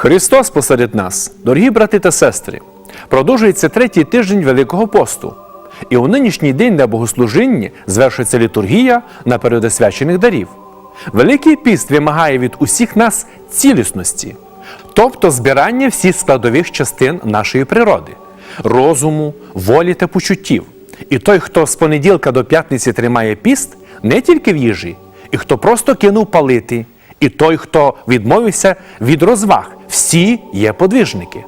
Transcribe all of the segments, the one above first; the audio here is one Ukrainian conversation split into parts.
Христос посеред нас, дорогі брати та сестри, продовжується третій тиждень Великого посту. І у нинішній день на богослужінні звершується літургія наперед освячених дарів. Великий піст вимагає від усіх нас цілісності, тобто збирання всіх складових частин нашої природи, розуму, волі та почуттів. І той, хто з понеділка до п'ятниці тримає піст, не тільки в їжі, і хто просто кинув палити, і той, хто відмовився від розваг, всі є подвижники.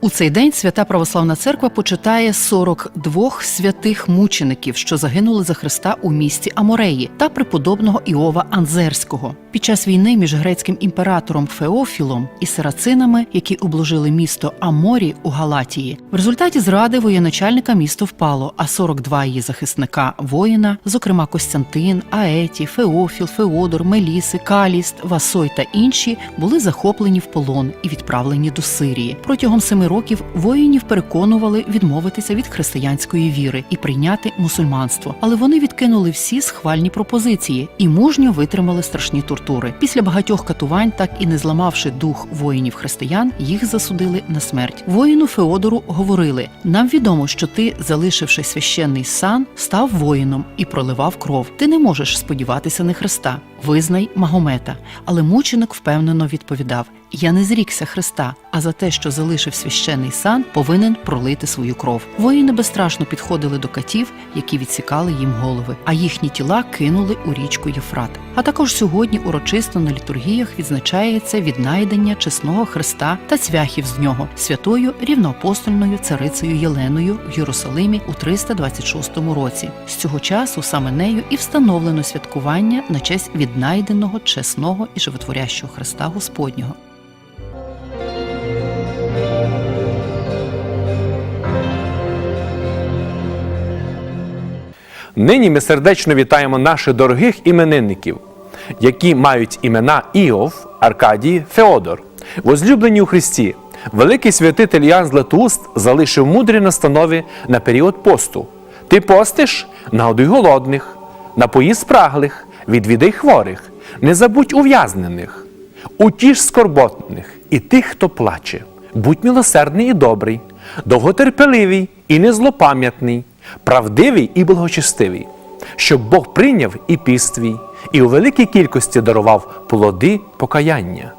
У цей день свята православна церква почитає 42 святих мучеників, що загинули за Христа у місті Амореї, та преподобного Іова Анзерського. Під час війни між грецьким імператором Феофілом і сарацинами, які обложили місто Аморі у Галатії, в результаті зради воєначальника місто впало, а 42 її захисника воїна, зокрема Костянтин, Аеті, Феофіл, Феодор, Меліси, Каліст, Васой та інші, були захоплені в полон і відправлені до Сирії. Протягом семи років воїнів переконували відмовитися від християнської віри і прийняти мусульманство, але вони відкинули всі схвальні пропозиції і мужньо витримали страшні тортури. Після багатьох катувань, так і не зламавши дух воїнів християн, їх засудили на смерть. Воїну Феодору говорили: нам відомо, що ти, залишивши священний сан, став воїном і проливав кров. Ти не можеш сподіватися на Христа. Визнай Магомета. Але мученик впевнено відповідав: Я не зрікся Христа, а за те, що залишив священний сан, повинен пролити свою кров. Воїни безстрашно підходили до катів, які відсікали їм голови, а їхні тіла кинули у річку Єфрат. А також сьогодні урочисто на літургіях відзначається віднайдення чесного Христа та цвяхів з нього святою рівноапостольною царицею Єленою в Єрусалимі у 326 році. З цього часу саме нею і встановлено святкування на честь віднайденого чесного і животворящого Христа Господнього. Нині ми сердечно вітаємо наших дорогих іменинників, які мають імена Іов, Аркадій, Феодор. Возлюблені у Христі, великий святитель Ян Златоуст залишив мудрі настанови на період посту. Ти постиш, нагодуй голодних, напої спраглих, відвідай хворих, не забудь ув'язнених, утіш скорботних і тих, хто плаче. Будь милосердний і добрий, довготерпеливий і незлопам'ятний, правдивий і благочестивий, щоб Бог прийняв і піст твій, і у великій кількості дарував плоди покаяння.